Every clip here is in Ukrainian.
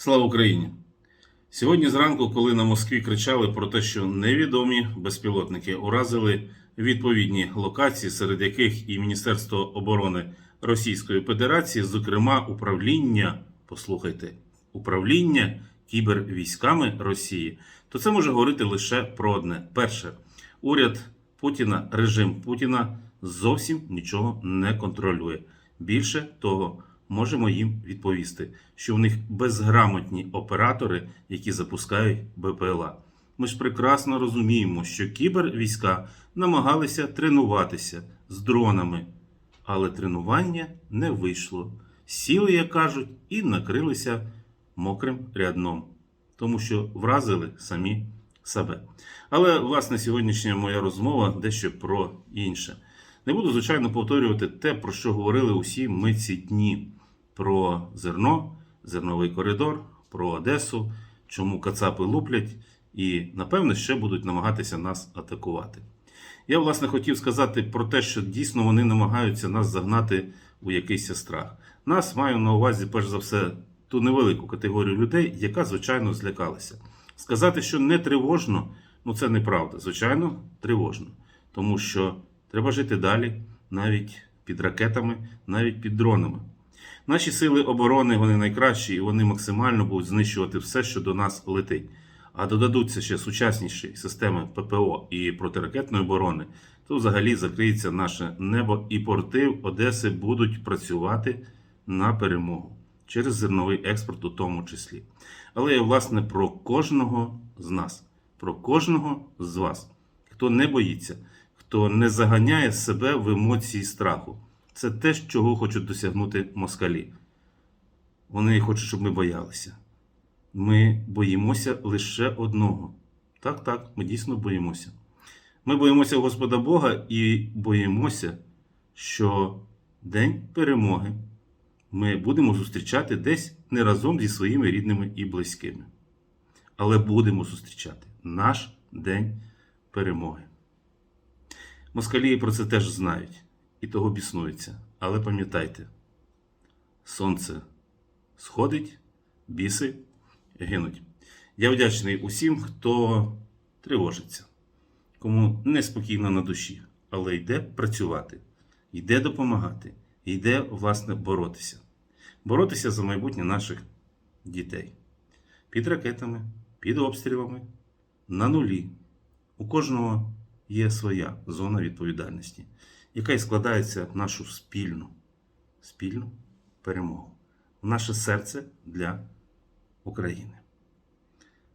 Слава Україні! Сьогодні зранку, коли на Москві кричали про те, що невідомі безпілотники уразили відповідні локації, серед яких і Міністерство оборони Російської Федерації, зокрема управління, послухайте, управління кібервійськами Росії, то це може говорити лише про одне: перше, уряд Путіна, режим Путіна зовсім нічого не контролює. Більше того, можемо їм відповісти, що в них безграмотні оператори, які запускають БПЛА. Ми ж прекрасно розуміємо, що кібервійська намагалися тренуватися з дронами, але тренування не вийшло. Сіли, як кажуть, і накрилися мокрим рядном, тому що вразили самі себе. Але власне сьогоднішня моя розмова дещо про інше. Не буду, звичайно, повторювати те, про що говорили усі ми ці дні: про зерно, зерновий коридор, про Одесу, чому Кацапи луплять, і, напевно, ще будуть намагатися нас атакувати. Я, власне, хотів сказати про те, що дійсно вони намагаються нас загнати у якийсь страх. Нас маю на увазі, перш за все, ту невелику категорію людей, яка, звичайно, злякалася. Сказати, що не тривожно, ну це неправда. Звичайно, тривожно. Тому що треба жити далі, навіть під ракетами, навіть під дронами. Наші сили оборони вони найкращі, і вони максимально будуть знищувати все, що до нас летить. А додадуться ще сучасніші системи ППО і протиракетної оборони, то взагалі закриється наше небо, і порти Одеси будуть працювати на перемогу через зерновий експорт, у тому числі. Але я, власне, про кожного з нас, про кожного з вас, хто не боїться, хто не заганяє себе в емоції страху. Це те, чого хочуть досягнути москалі. Вони хочуть, щоб ми боялися. Ми боїмося лише одного. Так, так, ми дійсно боїмося. Ми боїмося Господа Бога і боїмося, що День перемоги ми будемо зустрічати десь не разом зі своїми рідними і близькими. Але будемо зустрічати наш День перемоги. Москалі про це теж знають і того біснуються. Але пам'ятайте, сонце сходить, біси гинуть. Я вдячний усім, хто тривожиться, кому неспокійно на душі, але йде працювати, йде допомагати, йде, власне, боротися. Боротися за майбутнє наших дітей. Під ракетами, під обстрілами, на нулі. У кожного є своя зона відповідальності, яка і складається в нашу спільну, спільну перемогу, в наше серце для України.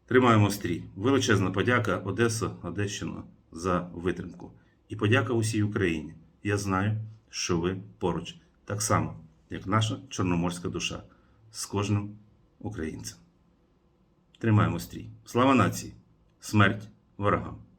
Тримаємо стрій. Величезна подяка Одеса, Одещина за витримку. І подяка усій Україні. Я знаю, що ви поруч, так само, як наша чорноморська душа з кожним українцем. Тримаємо стрій. Слава нації! Смерть ворогам!